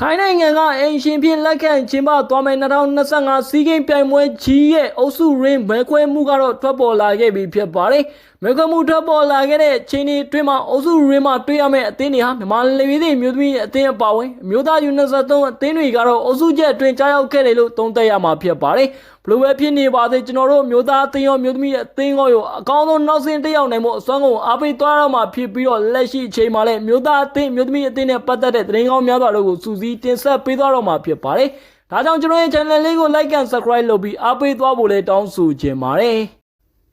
ထိုင်းနိုင်ငံကအိမ်ရှင်ဖြစ်လက်ခံကျင်းပသွားမယ့်2025စီးကိန်းပြိုင်ပွဲကြီးရဲ့အုပ်စုရင်းမဲခွဲမှုကတော့ထွက်ပေါ်လာခဲ့ပြီဖြစ်ပါတယ်။မဲခွဲမှုထွက်ပေါ်လာခဲ့တဲ့ချိန်ဒီအတွင်းမှာအုပ်စုရင်းမှာတွေ့ရမယ့်အသင်းတွေဟာမြန်မာလေဝီသည့်မျိုးသမီးအသင်းအပါအဝင်အမျိုးသားယူ23 အသင်းတွေကတော့အုပ်စုချက်အတွင်းကြားရောက်ခဲ့တယ်လို့သုံးသပ်ရမှာဖြစ်ပါတယ်။ဘလိုပဲဖြစ်နေပါစေကျွန်တော်တို့မျိုးသားအသင်းရောမျိုးသမီးအသင်းရောရောအကောင်းဆုံးနောက်ဆင်းတက်ရောက်နိုင်မှုအစွမ်းကုန်အားပေးသွားရမှာဖြစ်ပြီးတော့လက်ရှိအချိန်မှာလည်းမျိုးသားအသင်းမျိုးသမီးအသင်းနဲ့ပတ်သက်တဲ့သတင်းကောင်းများစွာတို့ကိုစူးစီးတင်ဆက်ပေးသွားတော့မှာဖြစ်ပါတယ်။ဒါကြောင့်ကျွန်တော်ရဲ့ channel လေးကို like and subscribe လုပ်ပြီးအားပေးသွားဖို့လည်းတောင်းဆိုချင်ပါတယ်။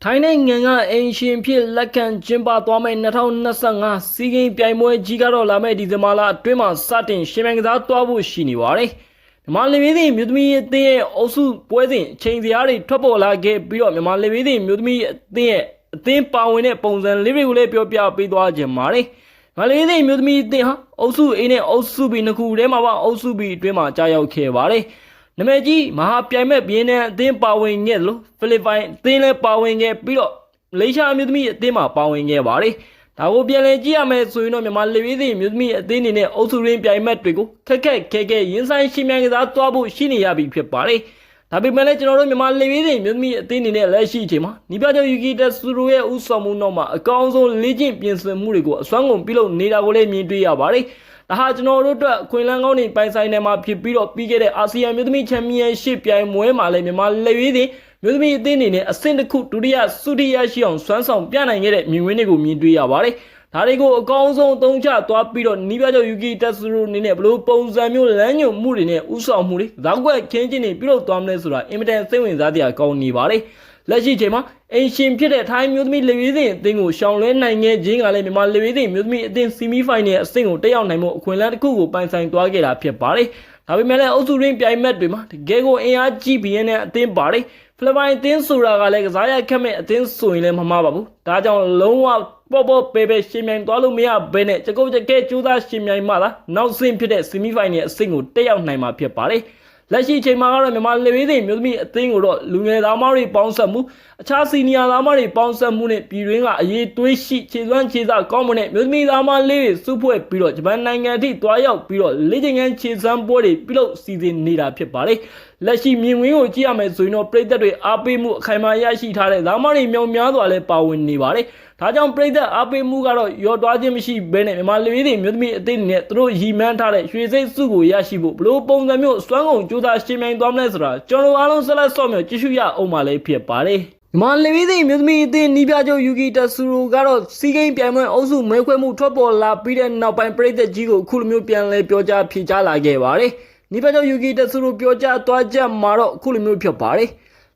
ထိုင်းနိုင်ငံကအင်ရှင်ဖြစ်လက်ခံကျင်းပသွားမယ့်2025စီးကိန်းပြိုင်ပွဲကြီးကတော့လာမယ့်ဒီဇင်ဘာလအတွင်းမှာစတင်ရှင်မြန်ကစားသွားဖို့ရှိနေပါတယ်။မြန်မာလေဝီးသည့်မြို့သမီးအသင်းရဲ့အုပ်စုပွဲစဉ်အချိန်စရာတွေထွက်ပေါ်လာခဲ့ပြီးတော့မြန်မာလေဝီးသည့်မြို့သမီးအသင်းရဲ့အသင်းပါဝင်တဲ့ပုံစံလေးတွေကိုလည်းပြောပြပေးသွားခြင်းပါတယ်။မြန်မာလေဝီးသည့်မြို့သမီးအသင်းဟာအုပ်စု A နဲ့အုပ်စု B နှစ်ခုထဲမှာပါအုပ်စု B အတွင်းမှာကြာရောက်ခဲ့ပါတယ်။ နမည်ကြီးမဟာပြိုင်မဲ့ဘီယင်းနဲ့အသင်းပါဝင်ခဲ့တယ်လို့ဖိလစ်ပိုင်အသင်းလည်းပါဝင်ခဲ့ပြီးတော့မလေးရှားအမျိုးသမီးအသင်းမှာပါဝင်ခဲ့ပါတယ်။ဒါကိုပြန်လည်ကြည့်ရမယ်ဆိုရင်တော့မြန်မာလေဝီးသည့်အမျိုးသမီးအသင်းအနေနဲ့အုပ်စုရင်းပြိုင်မဲ့တွေကိုခက်ခက်ခဲခဲရင်ဆိုင်ရှင်မြန်ကစားသွားဖို့ရှိနေရပြီဖြစ်ပါတယ်။ ဒါပေမဲ့လည်းကျွန်တော်တို့မြန်မာလေဝီးသည့်အမျိုးသမီးအသင်းအနေနဲ့လက်ရှိအချိန်မှာနီးပြချုပ်ယူကီတက်ဆူရိုရဲ့ဥဆောင်မှုနောက်မှာအကောင်းဆုံးလေ့ကျင့်ပြင်ဆင်မှုတွေကိုအစွမ်းကုန်ပြုလုပ်နေတာကိုလည်းမြင်တွေ့ရပါတယ်။ဒါဟာကျွန်တော်တို့အတွက်အခွင့်အလမ်းကောင်းတွေပိုင်ဆိုင်နေမှာဖြစ်ပြီးတော့ပြီးခဲ့တဲ့အာဆီယံမြို့သမီးချန်ပီယံရှစ်ပြိုင်ပွဲမှာလည်းမြန်မာလက်ရွေးသည်မြို့သမီးအသင်းအနေနဲ့အဆင့်တစ်ခုဒုတိယဆုတိယရှိအောင်စွမ်းဆောင်ပြနိုင်ခဲ့တဲ့မြင်ကွင်းတွေကိုမြင်တွေ့ရပါတယ်။ ဒါတွေကိုအကောင်းဆုံးအသုံးချသွားပြီးတော့နီးပြချုပ်ယူကီတက်ဆူရိုအနေနဲ့ဘလို့ပုံစံမျိုးလမ်းညွှန်မှုတွေနဲ့ဥဆောင်မှုတွေဇောက်ွက်ခင်းချင်းတွေပြုလုပ်သွားမလဲဆိုတာအင်မတန်စိတ်ဝင်စားစရာကောင်းနေပါတယ်။ လက်ရှိချိန်မှာအင်ရှင်ဖြစ်တဲ့ထိုင်းမျိုးသမီးလေဝေးစဉ်အသင်းကိုရှောင်လွှဲနိုင်ခဲ့ခြင်းကလည်းမြန်မာလေဝေးစဉ်မျိုးသမီးအသင်းဆီမီဖိုင်နယ်အဆင့်ကိုတက်ရောက်နိုင်မှုအခွင့်အလမ်းတစ်ခုကိုပိုင်ဆိုင်သွားခဲ့တာဖြစ်ပါတယ်။ဒါပေမဲ့လည်းအုပ်စုရင်းပြိုင်မက်တွေမှာတကယ်ကိုအင်အားကြီးပြီးရင်အသင်းပါတယ်။ဖိလစ်ပိုင်အသင်းဆိုတာကလည်းကစားရခက်မဲ့အသင်းဆိုရင်လည်းမမှားပါဘူး။ဒါကြောင့်လုံးဝပေါ့ပေါ့ပေပေရှင်မြိုင်သွားလို့မရဘဲနဲ့ကြကုတ်ကြကဲကြိုးစားရှင်မြိုင်မှသာနောက်ဆင့်ဖြစ်တဲ့ဆီမီဖိုင်နယ်အဆင့်ကိုတက်ရောက်နိုင်မှာဖြစ်ပါတယ်။ လက်ရှိအချိန်မှာကတော့မြန်မာလေဝေးသိမျိုးသမီးအသင်းကိုတော့လူငယ်သားမတွေပေါင်းဆက်မှုအခြားစီနီယာသားမတွေပေါင်းဆက်မှုနဲ့ပြည်တွင်းကအရေးသွေးရှိခြေစွမ်းခြေစားကောင်းမွန်တဲ့မျိုးသမီးသားမလေးတွေစုဖွဲ့ပြီးတော့ဂျပန်နိုင်ငံအထိတွားရောက်ပြီးတော့လေ့ကျင့်ခန်းခြေစွမ်းပွဲတွေပြုလုပ်စီစဉ်နေတာဖြစ်ပါတယ်လက်ရှိမြင်ကွင်းကိုကြည့်ရမယ်ဆိုရင်တော့ပြည်သက်တွေအားပေးမှုအခိုင်အမာရရှိထားတဲ့သားမတွေမြောင်များစွာလည်းပါဝင်နေပါတယ် ဒါကြောင့်ပြည်သက်အားပေးမှုကတော့ရော်တွားခြင်းမရှိဘဲနဲ့မြန်မာလူမျိုးတွေမျိုးသမီးအသင်းနဲ့သူတို့ရည်မှန်းထားတဲ့ရွှေစိတ်စုကိုရရှိဖို့ဘလို့ပုံစံမျိုးစွမ်းကုန်ကြိုးစားရှင်မြိုင်သွားမလဲဆိုတာကျွန်တော်အားလုံးဆက်လက်ဆော့မြော်ကြည့်ရှုရအောင်ပါလေဖြစ်ပါတယ်မြန်မာလေဝီးသိမျိုးသမီးအသင်းနီးပြချုပ်ယူကီတဆူရိုကတော့စီးကိန်းပြိုင်ပွဲအုပ်စုမဲခွဲမှုထွက်ပေါ်လာပြီးတဲ့နောက်ပိုင်းပြည်သက်ကြီးကိုအခုလိုမျိုးပြန်လဲပြောကြားဖြေကြားလာခဲ့ပါတယ်နီးပြချုပ်ယူကီတဆူရိုပြောကြားသွားချက်မှာတော့အခုလိုမျိုးဖြစ်ပါတယ်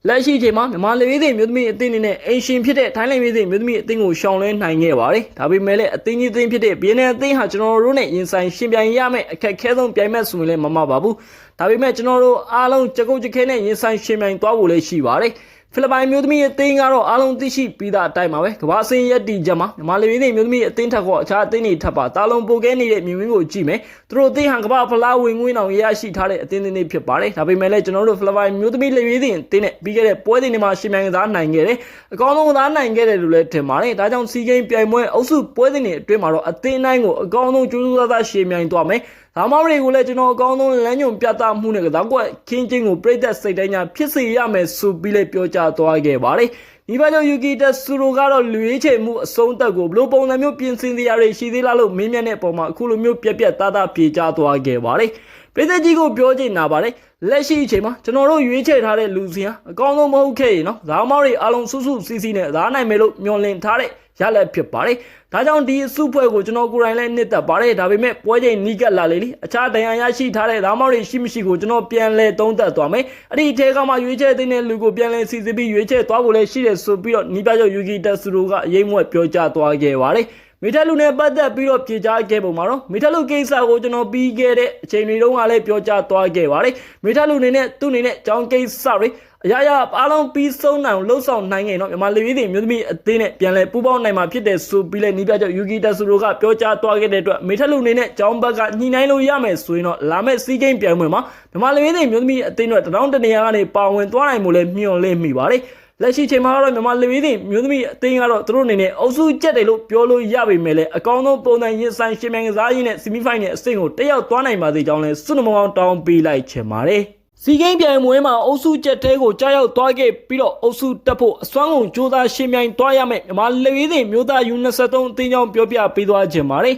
လက်ရှိအချိန်မှာမြန်မာလေဝေးသိမျိုးသမီးအသင်းအနေနဲ့အင်ရှင်ဖြစ်တဲ့ထိုင်းလေဝေးသိမျိုးသမီးအသင်းကိုရှောင်လွှဲနိုင်ခဲ့ပါတယ်။ဒါပေမဲ့လည်းအသင်းကြီးအသင်းဖြစ်တဲ့ BNN အသင်းဟာကျွန်တော်တို့နဲ့ရင်ဆိုင်ရှင်ပြိုင်ရမယ့်အခက်အခဲဆုံးပြိုင်မဲ့ဆိုရင်လည်းမမပါဘူး။ဒါပေမဲ့ကျွန်တော်တို့အားလုံးကြကုတ်ကြခဲနဲ့ရင်ဆိုင်ရှင်ပြိုင်သွားဖို့လည်းရှိပါတယ်။ ဖိလစ်ပိုင်မျိုးသမီးအသင်းကတော့အားလုံးသိရှိပြီးသားအတိုင်းပါပဲကမ္ဘာစင်ရက်တီချက်မှာမြန်မာလူရင်းတွေမျိုးသမီးအသင်းထက်ကောအခြားအသင်းတွေထပ်ပါတာလုံးပိုကဲနေတဲ့မြင်ကွင်းကိုကြည့်မယ်သူတို့အသင်းဟန်ကမ္ဘာဖလားဝင်ငွေအောင်ရရှိထားတဲ့အသင်းတွေဖြစ်ပါတယ်ဒါပေမဲ့လည်းကျွန်တော်တို့ဖိလစ်ပိုင်မျိုးသမီးလူရင်းတွေအသင်းနဲ့ပြီးခဲ့တဲ့ပွဲတွေမှာရှင်မြန်ကစားနိုင်ခဲ့တယ်အကောင်းဆုံးကစားနိုင်ခဲ့တယ်လို့လည်းထင်ပါတယ်ဒါကြောင့်စီဂိမ်းပြိုင်ပွဲအုပ်စုပွဲတွေအတွင်းမှာတော့အသင်းတိုင်းကိုအကောင်းဆုံးကြိုးစားသားရှင်မြန်သွားမယ် ဒါမောင်းတွေကိုလည်းကျွန်တော်အကောင်းဆုံးလမ်းညွန်ပြသမှုနဲ့ကစားကွက်ခင်းချင်းကိုပြိသက်စိတ်တိုင်းညာဖြစ်စေရမယ်ဆိုပြီးလည်းပြောကြားသွားခဲ့ပါတယ်။ဒီဘက်ကျယူကီတက်ဆူရိုကတော့လူရေးချေမှုအဆုံးသက်ကိုဘလို့ပုံစံမျိုးပြင်ဆင်စရာတွေရှိသေးလားလို့မင်းမြတ်တဲ့ပုံမှာအခုလိုမျိုးပြက်ပြက်သားသားပြေချသွားခဲ့ပါတယ်။ ပြည်သက်ကြီးကိုပြောချင်တာပါတယ်လက်ရှိအချိန်မှာကျွန်တော်တို့ရွေးချယ်ထားတဲ့လူစီဟာအကောင်းဆုံးမဟုတ်ခဲ့ရင်နော်ဇာမောင်းတွေအလုံးစုစုစီစီနဲ့ဇာနိုင်မယ်လို့မျှော်လင့်ထားတဲ့ရလက်ဖြစ်ပါတယ်။ဒါကြောင့်ဒီအစုဖွဲ့ကိုကျွန်တော်ကိုယ်တိုင်လည်းနှစ်သက်ပါတယ်။ဒါပေမဲ့ပွဲချိန်နီးကပ်လာလေလေအခြားတရားရရှိထားတဲ့ဓာမောက်တွေရှိမရှိကိုကျွန်တော်ပြန်လဲသုံးသပ်သွားမယ်။အဲ့ဒီထဲကမှရွေးချယ်တဲ့လူကိုပြန်လဲစီစစ်ပြီးရွေးချယ်သွားဖို့လည်းရှိတယ်ဆိုပြီးတော့နီးပြချုပ်ယူကီတက်ဆူရိုကအရေးမွက်ပြောကြားသွားခဲ့ပါတယ်။ မိထက်လူနဲ့ပတ်သက်ပြီးတော့ပြေကြားခဲ့ပုံမှာတော့မိထက်လူကိစ္စကိုကျွန်တော်ပြီးခဲ့တဲ့အချိန်တွေတုန်းကလည်းပြောကြားသွားခဲ့ပါတယ်မိထက်လူအနေနဲ့သူ့အနေနဲ့ကြောင်းကိစ္စတွေအရာရာအားလုံးပြီးဆုံးနိုင်လှုပ်ဆောင်နိုင်ငယ်တော့မြန်မာလူကြီးတွေမျိုးသမီးအသင်းနဲ့ပြန်လဲပူးပေါင်းနိုင်မှာဖြစ်တယ်ဆိုပြီးလဲနီးပြချုပ်ယူကီတက်ဆူရိုကပြောကြားသွားခဲ့တဲ့အတွက်မိထက်လူအနေနဲ့ကြောင်းဘက်ကညှိနှိုင်းလို့ရမယ်ဆိုရင်တော့လာမယ့်စီးကိန်းပြိုင်ပွဲမှာမြန်မာလူကြီးတွေမျိုးသမီးအသင်းတို့တရောင်းတနေရာကနေပါဝင်သွားနိုင်မှုလဲမျှော်လင့်မိပါတယ် လက်ရှိချိန်မှာကတော့မြန်မာလူကြီးတွေမျိုးသမီးအသင်းကတော့သူတို့အနေနဲ့အုပ်စုကျက်တယ်လို့ပြောလို့ရပေမဲ့လည်းအကောင်းဆုံးပုံစံရင်ဆိုင်ရှင်မြန်ကစားရင်းနဲ့ဆီမီဖိုင်နယ်အဆင့်ကိုတက်ရောက်သွားနိုင်ပါသေးကြောင်းလည်းစွနမောင်တောင်းပေးလိုက်ချင်ပါတယ်စီဂိမ်းပြိုင်ပွဲမှာအုပ်စုကျက်သေးကိုကြားရောက်သွားခဲ့ပြီးတော့အုပ်စုတက်ဖို့အစွမ်းကုန်ကြိုးစားရှင်မြိုင်သွားရမယ်မြန်မာလူကြီးတွေမျိုးသားယူ23 အသင်းကြောင့်ပြောပြပေးသွားခြင်းပါတယ်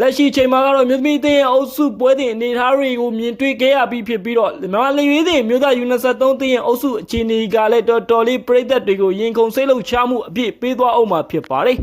လက်ရှိချိန်မှာကတော့မြို့သမီးအသင်းရဲ့အုပ်စုပွဲတင်အနေအထားတွေကိုမြင်တွေ့ခဲ့ရပြီးဖြစ်ပြီးတော့မြန်မာလူကြီးတွေမျိုးသားယူ23အသင်းရဲ့အုပ်စုအခြေအနေကလည်းတော်တော်လေးပြိသက်တွေကိုရင်ခုန်စိတ်လှုပ်ရှားမှုအပြည့်ပေးသွားအောင်မှာဖြစ်ပါတယ်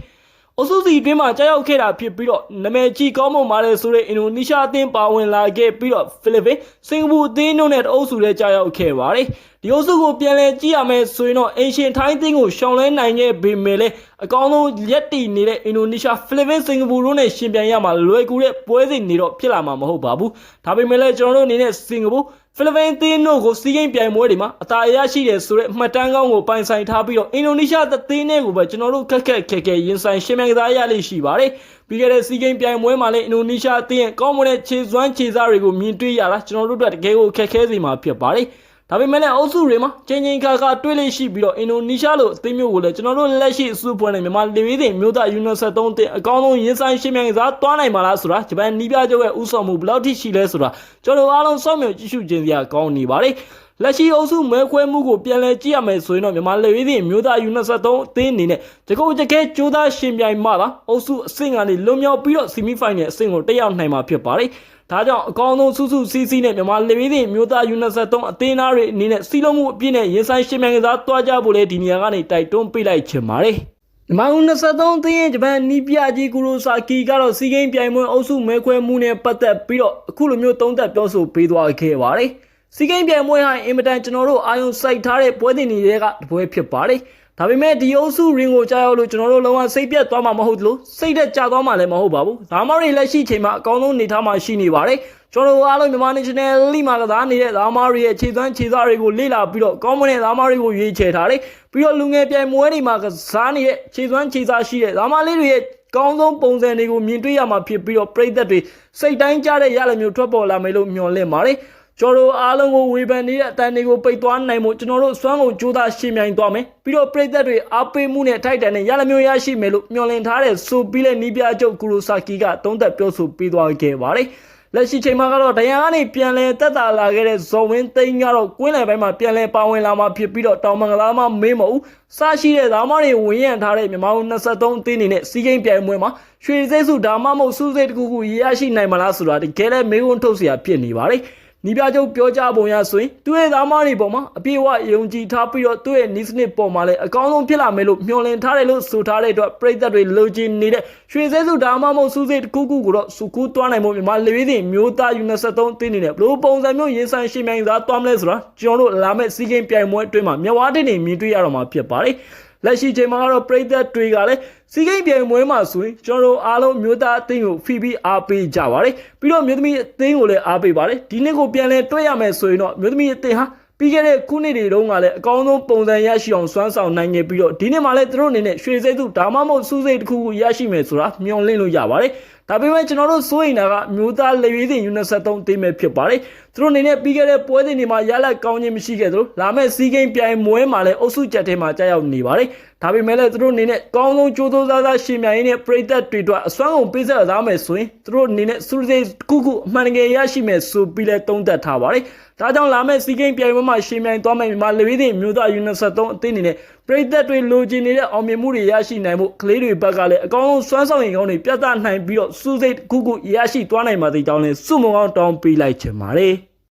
အုပ်စုစီအတွင်းမှာကြောက်ရောက်ခဲ့တာဖြစ်ပြီးတော့နာမည်ကြီးကောင်းမွန်ပါတယ်ဆိုတဲ့အင်ဒိုနီးရှားအသင်းပါဝင်လာခဲ့ပြီးတော့ဖိလစ်ပင်စင်ကာပူအသင်းတို့နဲ့အုပ်စုလည်းကြောက်ရောက်ခဲ့ပါတယ်ဒီအုပ်စုကိုပြန်လည်ကြည့်ရမယ်ဆိုရင်တော့အင်ရှင်ထိုင်းအသင်းကိုရှောင်လဲနိုင်ခဲ့ပေမဲ့လည်းအကောင်းဆုံးရက်တီနေတဲ့အင်ဒိုနီးရှားဖိလစ်ပင်စင်ကာပူတို့နဲ့ရှင်ပြိုင်ရမှာလွယ်ကူတဲ့ပွဲစဉ်နေတော့ဖြစ်လာမှာမဟုတ်ပါဘူးဒါပေမဲ့လည်းကျွန်တော်တို့အနေနဲ့စင်ကာပူ ဖိလစ်ပင်သင်းတို့ကိုစီးကိန်းပြိုင်ပွဲတွေမှာအသာအရရှိတယ်ဆိုတဲ့အမှတ်တမ်းကောင်းကိုပိုင်ဆိုင်ထားပြီးတော့အင်ဒိုနီးရှားသင်းတွေကိုပဲကျွန်တော်တို့ခက်ခက်ခဲခဲရင်ဆိုင်ရှင်မြန်ကစားရလိမ့်ရှိပါတယ်ပြီးခဲ့တဲ့စီးကိန်းပြိုင်ပွဲမှာလည်းအင်ဒိုနီးရှားအသင်းရဲ့ကောင်းမွန်တဲ့ခြေစွမ်းခြေစားတွေကိုမြင်တွေ့ရတာကျွန်တော်တို့အတွက်တကယ်ကိုခက်ခဲစေမှာဖြစ်ပါတယ် ဒါပေမဲ့လည်းအုပ်စုတွေမှာချင်းချင်းခါခါတွေ့လိမ့်ရှိပြီးတော့အင်ဒိုနီးရှားလိုအသင်းမျိုးကိုလည်းကျွန်တော်တို့လက်ရှိအစုပွဲနဲ့မြန်မာလူဝေးတွေမျိုးသားယူနိုဆက်သုံးတင်အကောင်းဆုံးရင်ဆိုင်ရှင်မြန်ကစားသွားနိုင်မှာလားဆိုတာဂျပန်နီးပြချုပ်ရဲ့ဥဆောင်မှုဘယ်လောက်ထိရှိလဲဆိုတာကျွန်တော်အားလုံးစောင့်မျှော်ကြည့်ရှုခြင်းစရာကောင်းနေပါတယ်လက်ရှိအုပ်စုမဲခွဲမှုကိုပြန်လည်ကြည့်ရမယ်ဆိုရင်တော့မြန်မာလူဝေးတွေမျိုးသားယူနိုဆက်သုံးအသင်းအနေနဲ့တကုတ်တကဲကြိုးစားရှင်ပြိုင်မှသာအုပ်စုအဆင့်ကနေလွန်မြောက်ပြီးတော့ဆီမီဖိုင်နယ်အဆင့်ကိုတက်ရောက်နိုင်မှာဖြစ်ပါတယ် ဒါကြောင့်အကောင်းဆုံးစုစုစီးစီးနဲ့မြန်မာလေဝီးတွေမျိုးသားယူ23အသင်းသားတွေအနေနဲ့စီလုံးမှုအပြည့်နဲ့ရင်ဆိုင်ရှင်မြန်ကစားသွားကြဖို့လေဒီနေရာကနေတိုက်တွန်းပေးလိုက်ချင်ပါတယ်။မြန်မာဦး23အသင်းရဲ့ဂျပန်နီးပြကြီးကူရိုဆာကီကတော့စီဂိမ်းပြိုင်ပွဲအုပ်စုမဲခွဲမှုနဲ့ပတ်သက်ပြီးတော့အခုလိုမျိုးသုံးသပ်ပြောဆိုပေးသွားခဲ့ပါတယ်။စီဂိမ်းပြိုင်ပွဲဟာအင်မတန်ကျွန်တော်တို့အာယုံစိုက်ထားတဲ့ပွဲတင်တွေကတပွဲဖြစ်ပါတယ်။ ဒါပေမဲ့ဒီအုပ်စုရင်းကိုကြားရောက်လို့ကျွန်တော်တို့လုံးဝစိတ်ပြတ်သွားမှာမဟုတ်သလိုစိတ်သက်ကြသွားမှာလည်းမဟုတ်ပါဘူး။ဒါမှမဟုတ်လက်ရှိချိန်မှာအကောင်းဆုံးနေထားမှာရှိနေပါတယ်။ကျွန်တော်တို့အားလုံးမြန်မာ National League မှာကစားနေတဲ့ဒါမားတွေရဲ့ခြေသွမ်းခြေသားတွေကိုလေ့လာပြီးတော့ကောင်းမွန်တဲ့ဒါမားတွေကိုရွေးချယ်ထားတယ်။ပြီးတော့လူငယ်ပြိုင်ပွဲတွေမှာကစားနေတဲ့ခြေသွမ်းခြေသားရှိတဲ့ဒါမားလေးတွေရဲ့ကောင်းဆုံးပုံစံတွေကိုမြင်တွေ့ရမှာဖြစ်ပြီးတော့ပြည်သက်တွေစိတ်တိုင်းကြတဲ့ရလမျိုးထွက်ပေါ်လာမယ်လို့မျှော်လင့်ပါတယ်။ ကျွန်တော်တို့အားလုံးကိုဝေဖန်နေတဲ့အတန်တွေကိုပိတ်သွားနိုင်ဖို့ကျွန်တော်တို့စွမ်းကုန်ကြိုးစားရှင်းပြိုင်သွားမယ်ပြီးတော့ပြည်သက်တွေအားပေးမှုနဲ့ထိုက်တန်တဲ့ရလမျိုးရရှိမယ်လို့မျှော်လင့်ထားတဲ့ဆိုပြီးလဲနီးပြချုပ်ကူရိုဆာကီကသုံးသက်ပြောဆိုပေးသွားခဲ့ပါတယ်လက်ရှိချိန်မှာကတော့ဒရန်ကနေပြန်လဲတက်တာလာခဲ့တဲ့ဇော်ဝင်းသိန်းကတော့ကွင်းလယ်ပိုင်းမှာပြန်လဲပါဝင်လာမှာဖြစ်ပြီးတော့တောင်မင်္ဂလာမှာမေးမဟုတ်စရှိတဲ့ဒါမှတွေဝင်ရန်ထားတဲ့မြန်မာ23အသင်းအနေနဲ့စီးကိန်းပြိုင်ပွဲမှာရွှေစိတ်စုဒါမှမဟုတ်စူးစိတ်တခုခုရရရှိနိုင်မလားဆိုတာတကယ်လဲမေးခွန်းထုတ်စရာဖြစ်နေပါတယ်။ နီးပြချုပ်ပြောကြပုံရဆိုရင်သူ့ရဲ့သားမတွေပေါ်မှာအပြည့်အဝယုံကြည်ထားပြီးတော့သူ့ရဲ့နီးစနစ်ပေါ်မှာလည်းအကောင်းဆုံးဖြစ်လာမယ်လို့မျှော်လင့်ထားတယ်လို့ဆိုထားတဲ့အတွက်ပြည်သက်တွေလိုချင်နေတဲ့ရွှေစဲစုဒါမှမဟုတ်စူးစိတ်တစ်ခုခုကိုတော့စုကူးသွားနိုင်ဖို့မြန်မာလူရည်မျိုးသားယူ23 တင်းနေနဲ့ဘလို့ပုံစံမျိုးရေးဆိုင်ရှင်မြိုင်သားသွားမလဲဆိုတာကျွန်တော်တို့လာမယ့်စီးကင်းပြိုင်ပွဲအတွင်းမှာမြဝတင်နေမြင်တွေ့ရတော့မှာဖြစ်ပါတယ်လက်ရှိချိန်မှာတော့ပြည်သက်တွေကလည်း စီကိတ်ပြိုင်ပွဲမှာဆိုရင်ကျွန်တော်တို့အားလုံးမျိုးသားအသင်းကိုဖီပြီးအားပေးကြပါတယ်ပြီးတော့မျိုးသမီးအသင်းကိုလည်းအားပေးပါတယ်ဒီနှစ်ကိုပြန်လဲတွေ့ရမယ်ဆိုရင်တော့မျိုးသမီးအသင်းဟာပြီးခဲ့တဲ့ခုနှစ်တွေတုန်းကလည်းအကောင်းဆုံးပုံစံရရှိအောင်စွမ်းဆောင်နိုင်ခဲ့ပြီးတော့ဒီနှစ်မှာလည်းသူတို့အနေနဲ့ရွှေစိတ်သူဒါမှမဟုတ်စူးစိတ်တစ်ခုခုရရှိမယ်ဆိုတာမျှော်လင့်လို့ရပါတယ်ဒါပေမဲ့ကျွန်တော်တို့စိုးရိမ်တာကမျိုးသားလေရွေးစဉ်ယူနဆက်3တေးမဲ့ဖြစ်ပါတယ်သူတို့အနေနဲ့ပြီးခဲ့တဲ့ပွဲစဉ်တွေမှာရလက်ကောင်းခြင်းမရှိခဲ့သလိုလာမယ့်စီးကိန်းပြိုင်မွဲမှာလည်းအုပ်စုချက်ထဲမှာကြာရောက်နေပါတယ် ဒါပေမဲ့လည်းသူတို့အနေနဲ့ကောင်းဆုံးကြိုးစိုးစားစားရှင်မြိုင်နဲ့ပြည်သက်တွေအတွက်အစွမ်းကုန်ပေးဆက်သားမယ်ဆိုရင်သူတို့အနေနဲ့စူးစိတ်ကုကုအမှန်တကယ်ရရှိမယ်ဆိုပြီးလဲတုံးသက်ထားပါတယ်ဒါကြောင့်လာမယ့်စီးကိန်းပြိုင်ပွဲမှာရှင်မြိုင်သွားမယ့်မြန်မာလေရွေးစဉ်မျိုးသားယူနဆက်3အသင်းအနေနဲ့ပြည်သက်တွေလိုချင်နေတဲ့အောင်မြင်မှုတွေရရှိနိုင်မှုကလေးတွေဘက်ကလည်းအကောင်းဆုံးစွမ်းဆောင်ရင်ကောင်းတွေပြသနိုင်ပြီးတော့စူးစိတ်ကုကုရရှိသွားနိုင်ပါသေးကြောင်းလဲစုမုံအောင်တောင်းပေးလိုက်ချင်ပါတယ်